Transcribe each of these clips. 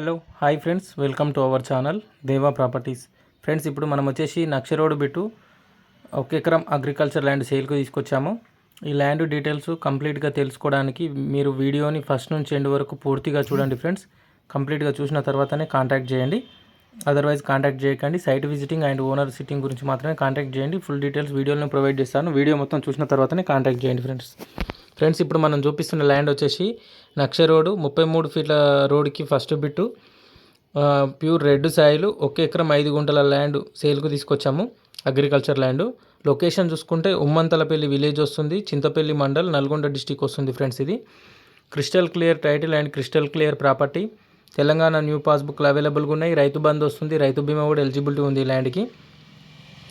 Hello hi friends welcome to our channel Deva properties friends ఇప్పుడు మనం వచ్చేసి నక్ష road bit ఒక ఎకరం అగ్రికల్చర్ ల్యాండ్ సేల్కి తీసుకొచ్చాము. ఈ ల్యాండ్ డీటెయిల్స్ కంప్లీట్గా తెలుసుకోవడానికి మీరు వీడియోని ఫస్ట్ నుంచి ఎండ్ వరకు పూర్తిగా చూడండి ఫ్రెండ్స్ కంప్లీట్గా చూసిన తర్వాతనే కాంటాక్ట్ చేయండి. అదర్వైజ్ కాంటాక్ట్ చేయకండి. Site visiting and owner sitting గురించి మాత్రమే కాంటాక్ట్ చేయండి. ఫుల్ డీటెయిల్స్ వీడియోని ప్రొవైడ్ చేస్తాను. వీడియో మొత్తం చూసిన తర్వాతనే కాంటాక్ట్ చేయండి ఫ్రెండ్స్ ఫ్రెండ్స్ ఇప్పుడు మనం చూపిస్తున్న ల్యాండ్ వచ్చేసి నక్ష రోడ్డు ముప్పై మూడు ఫీట్ల రోడ్డుకి ఫస్ట్ బిట్టు. ప్యూర్ రెడ్ సాయిలు ఒక ఎకరం ఐదు గుంటల ల్యాండ్ సేల్కు తీసుకొచ్చాము అగ్రికల్చర్ ల్యాండ్. లొకేషన్ చూసుకుంటే ఉమ్మంతలపల్లి విలేజ్ వస్తుంది చింతపల్లి మండల్ నల్గొండ డిస్టిక్ వస్తుంది ఫ్రెండ్స్ ఇది. Crystal clear title and crystal clear property. Telangana new పాస్బుక్లు అవైలబుల్గా ఉన్నాయి రైతు బంధు వస్తుంది రైతు బీమా కూడా ఎలిజిబిలిటీ ఉంది ల్యాండ్కి.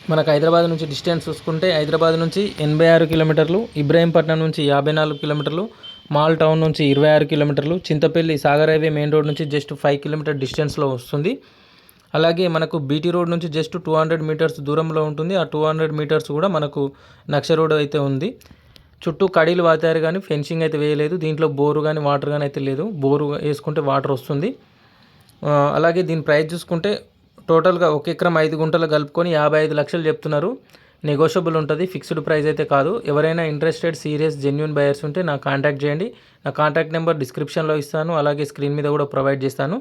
మనకు హైదరాబాద్ నుంచి డిస్టెన్స్ చూసుకుంటే హైదరాబాద్ నుంచి ఎనభై ఆరు కిలోమీటర్లు ఇబ్రాహీంపట్నం నుంచి యాభై నాలుగు కిలోమీటర్లు మాల్ టౌన్ నుంచి ఇరవై ఆరు కిలోమీటర్లు Chintapalli Sagar highway main road నుంచి జస్ట్ ఫైవ్ కిలోమీటర్ డిస్టెన్స్లో వస్తుంది. అలాగే మనకు బీటీ రోడ్ నుంచి జస్ట్ టూ హండ్రెడ్ మీటర్స్ దూరంలో ఉంటుంది. ఆ టూ హండ్రెడ్ మీటర్స్ కూడా మనకు నక్ష రోడ్ అయితే ఉంది. చుట్టూ కడీలు వాతారు కానీ ఫెన్సింగ్ అయితే వేయలేదు. దీంట్లో బోరు కానీ వాటర్ కానీ అయితే లేదు. బోరు వేసుకుంటే వాటర్ వస్తుంది. అలాగే దీని ప్రైస్ చూసుకుంటే టోటల్గా ఒక ఎకరం ఐదు గుంటలు కలుపుకొని యాభై ఐదు లక్షలు చెప్తున్నారు. నెగోషియబుల్ ఉంటుంది ఫిక్స్డ్ ప్రైస్ అయితే కాదు. ఎవరైనా ఇంట్రెస్టెడ్ సీరియస్ జెన్యున్ బయర్స్ ఉంటే నాకు కాంటాక్ట్ చేయండి. నా కాంటాక్ట్ నెంబర్ డిస్క్రిప్షన్లో ఇస్తాను. అలాగే స్క్రీన్ మీద కూడా ప్రొవైడ్ చేస్తాను.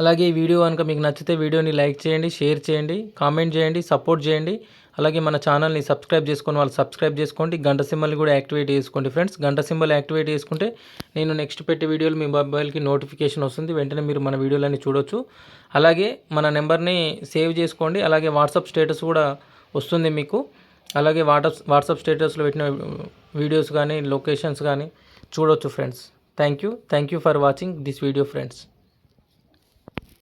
అలాగే ఈ వీడియో కనుక మీకు నచ్చితే వీడియోని లైక్ చేయండి షేర్ చేయండి కామెంట్ చేయండి సపోర్ట్ చేయండి. అలాగే మన ఛానల్ని సబ్స్క్రైబ్ చేసుకొని వాళ్ళు సబ్స్క్రైబ్ చేసుకోండి. గంట సింబల్ని కూడా యాక్టివేట్ చేసుకోండి ఫ్రెండ్స్. గంట సింబల్ యాక్టివేట్ చేసుకుంటే నేను నెక్స్ట్ పెట్టే వీడియోలు మీ మొబైల్కి నోటిఫికేషన్ వస్తుంది. వెంటనే మీరు మన వీడియోలన్నీ చూడొచ్చు. అలాగే మన నెంబర్ని సేవ్ చేసుకోండి. అలాగే వాట్సాప్ స్టేటస్ కూడా వస్తుంది మీకు. అలాగే వాట్సాప్ వాట్సాప్ స్టేటస్లో పెట్టిన వీడియోస్ కానీ లొకేషన్స్ కానీ చూడొచ్చు friends. Thank you. Thank you for watching this video friends.